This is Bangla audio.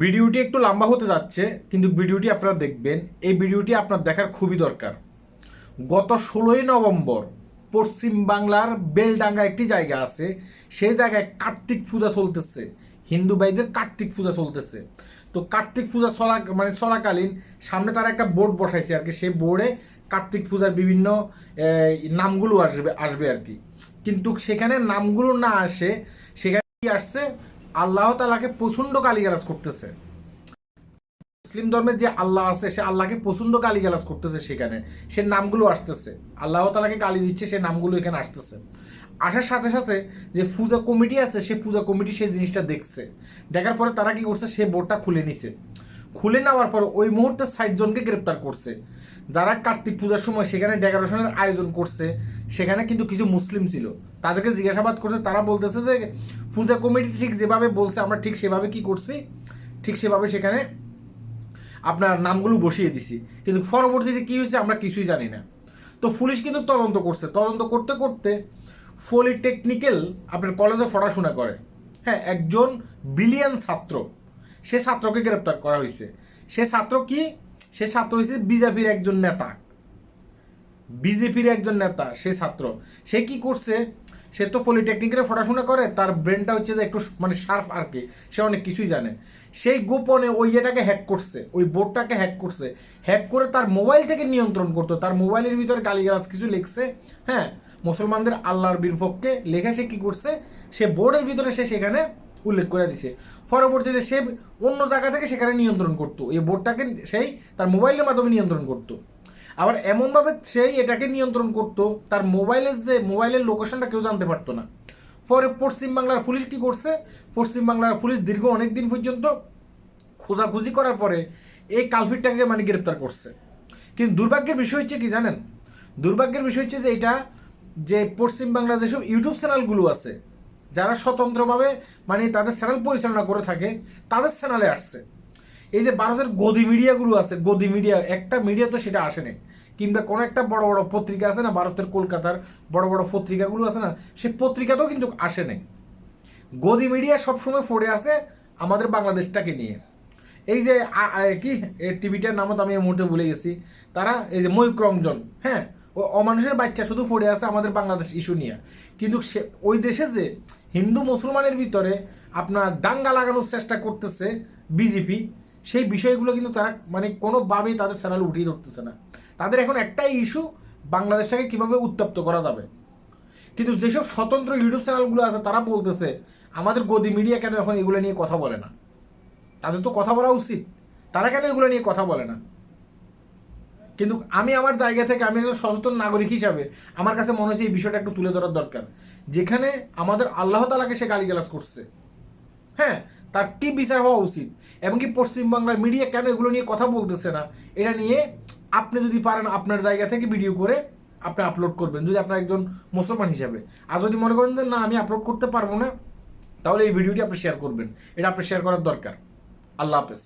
ভিডিওটি একটু লম্বা হতে যাচ্ছে, কিন্তু ভিডিওটি আপনারা দেখবেন। এই ভিডিওটি আপনার দেখার খুবই দরকার। গত ষোলোই নভেম্বর পশ্চিম বাংলার বেলডাঙ্গা একটি জায়গা আছে, সেই জায়গায় কার্তিক পূজা চলতেছে। হিন্দু ভাইদের কার্তিক পূজা চলতেছে। তো কার্তিক পূজা চলা মানে চলাকালীন সামনে তারা একটা বোর্ড বসাইছে আর কি, সেই বোর্ডে কার্তিক পূজার বিভিন্ন নামগুলো আসবে আসবে আর কি। কিন্তু সেখানে নামগুলো না আসে, সেখানে কি আসছে? আল্লাহ তালাকে প্রচণ্ড গালিগালাজ করতেছে। মুসলিম ধর্মের যে আল্লাহ আছে, সে আল্লাহকে প্রচণ্ড গালিগালাজ করতেছে সেখানে। সে নামগুলো আসতেছে। আল্লাহ তালাকে গালি দিচ্ছে, সে নামগুলো এখানে আসতেছে। আসার সাথে সাথে যে পূজা কমিটি আছে, সে পূজা কমিটি সেই জিনিসটা দেখছে। দেখার পরে তারা কি করছে? সে বোর্ডটা খুলে নিছে। খুলে নেওয়ার পর ওই মুহূর্তে ষাট জনকে গ্রেপ্তার করছে। যারা কার্তিক পূজার সময় সেখানে ডেকোরেশনের আয়োজন করছে সেখানে কিন্তু কিছু মুসলিম ছিল। তাদেরকে জিজ্ঞাসাবাদ করছে, তারা বলতেছে যে, পূজা কমিটি ঠিক যেভাবে বলছে, আমরা ঠিক সেভাবে কি করছি? ঠিক সেভাবে সেখানে আপনার নামগুলো বসিয়ে দিছি। কিন্তু পরবর্তীতে কী হয়েছে, আমরা কিছুই জানি না। তো পুলিশ কিন্তু তদন্ত করছে। তদন্ত করতে করতে পলিটেকনিক্যাল আপনার কলেজে পড়াশোনা করে। হ্যাঁ একজন বিলিয়ন ছাত্র। সে ছাত্রকে গ্রেপ্তার করা হয়েছে। সে ছাত্র কি? সে ছাত্র হয়েছে বিজেপির একজন নেতা। বিজেপির একজন নেতা, সে ছাত্র। সে কি করছে? সে তো পলিটেকনিকের পড়াশোনা করে, তার ব্রেনটা হচ্ছে যে একটু মানে শার্প আর কি, সে অনেক কিছুই জানে। সেই গোপনে ওই ইয়েটাকে হ্যাক করছে, ওই বোর্ডটাকে হ্যাক করছে। হ্যাক করে তার মোবাইল থেকে নিয়ন্ত্রণ করতো, তার মোবাইলের ভিতরে গালিগালাজ কিছু লিখছে হ্যাঁ? মুসলমানদের আল্লাহর বিপক্ষে লেখা সে কী করছে? সে বোর্ডের ভিতরে সে সেখানে উল্লেখ করে দিছে। পরবর্তীতে সে অন্য জায়গা থেকে সেখানে নিয়ন্ত্রণ করতো। এই বোর্ডটাকে সেই তার মোবাইলের মাধ্যমে নিয়ন্ত্রণ করতো। আবার এমনভাবে সেই এটাকে নিয়ন্ত্রণ করতো, তার মোবাইলের যে মোবাইলের লোকেশনটা কেউ জানতে পারতো না। পরে পশ্চিমবাংলার পুলিশ কি করছে? পশ্চিমবাংলার পুলিশ দীর্ঘ অনেক দিন পর্যন্ত খোঁজাখুঁজি করার পরে এই কালফিটটাকে মানে গ্রেপ্তার করছে। কিন্তু দুর্ভাগ্যের বিষয় হচ্ছে কি জানেন? দুর্ভাগ্যের বিষয় হচ্ছে যে এটা যে পশ্চিমবাংলার যেসব ইউটিউব চ্যানেলগুলো আছে, যারা স্বতন্ত্রভাবে মানে তাদের চ্যানেল পরিচালনা করে থাকে, তাদের চ্যানেলে আসছে। এই যে ভারতের গদি মিডিয়াগুলো আছে, গদি মিডিয়া, একটা মিডিয়া তো সেটা আসে নাই। কিংবা কোনো একটা বড় বড় পত্রিকা আছে না, ভারতের, কলকাতার বড় বড় পত্রিকাগুলো আছে না, সে পত্রিকাতেও কিন্তু আসে নাই। গদি মিডিয়া সবসময় পড়ে আছে আমাদের বাংলাদেশটাকে নিয়ে। এই যে কি টিভিটার নামও তো আমি এই মুহূর্তে ভুলে গেছি। তারা, এই যে ময়ূক হ্যাঁ ও অমানুষের বাচ্চা শুধু পড়ে আছে আমাদের বাংলাদেশ ইস্যু নিয়ে। কিন্তু সে, ওই দেশে যে হিন্দু মুসলমানের ভিতরে আপনার দাঙ্গা লাগানোর চেষ্টা করতেছে বিজেপি সেই বিষয়গুলো কিন্তু তারা মানে কোনোভাবেই তাদের চ্যানেল উঠিয়ে ধরতেছে না। তাদের এখন একটাই ইস্যু বাংলাদেশটাকে কীভাবে উত্তপ্ত করা যাবে। কিন্তু যেসব স্বতন্ত্র ইউটিউব চ্যানেলগুলো আছে, তারা বলতেছে, আমাদের গদি মিডিয়া কেন এখন এগুলো নিয়ে কথা বলে না? তাদের তো কথা বলা উচিত। তারা কেন এগুলো নিয়ে কথা বলে না? কিন্তু আমি আমার জায়গা থেকে, আমি একজন সচেতন নাগরিক হিসাবে, আমার কাছে মনে হচ্ছে এই বিষয়টা একটু তুলে ধরার দরকার। যেখানে আমাদের আল্লাহ তালাকে সে গালিগালাজ করছে। হ্যাঁ তার কি বিচার হওয়া উচিত? এবং কি পশ্চিমবাংলার মিডিয়া কেন এগুলো নিয়ে কথা বলতেছে না? এটা নিয়ে আপনি যদি পারেন আপনার জায়গা থেকে ভিডিও করে আপনি আপলোড করবেন, যদি আপনার একজন মুসলমান হিসাবে। আর যদি মনে করেন যে না, আমি আপলোড করতে পারব না, তাহলে এই ভিডিওটি আপনি শেয়ার করবেন। এটা আপনি শেয়ার করার দরকার। আল্লাহ হাফেজ।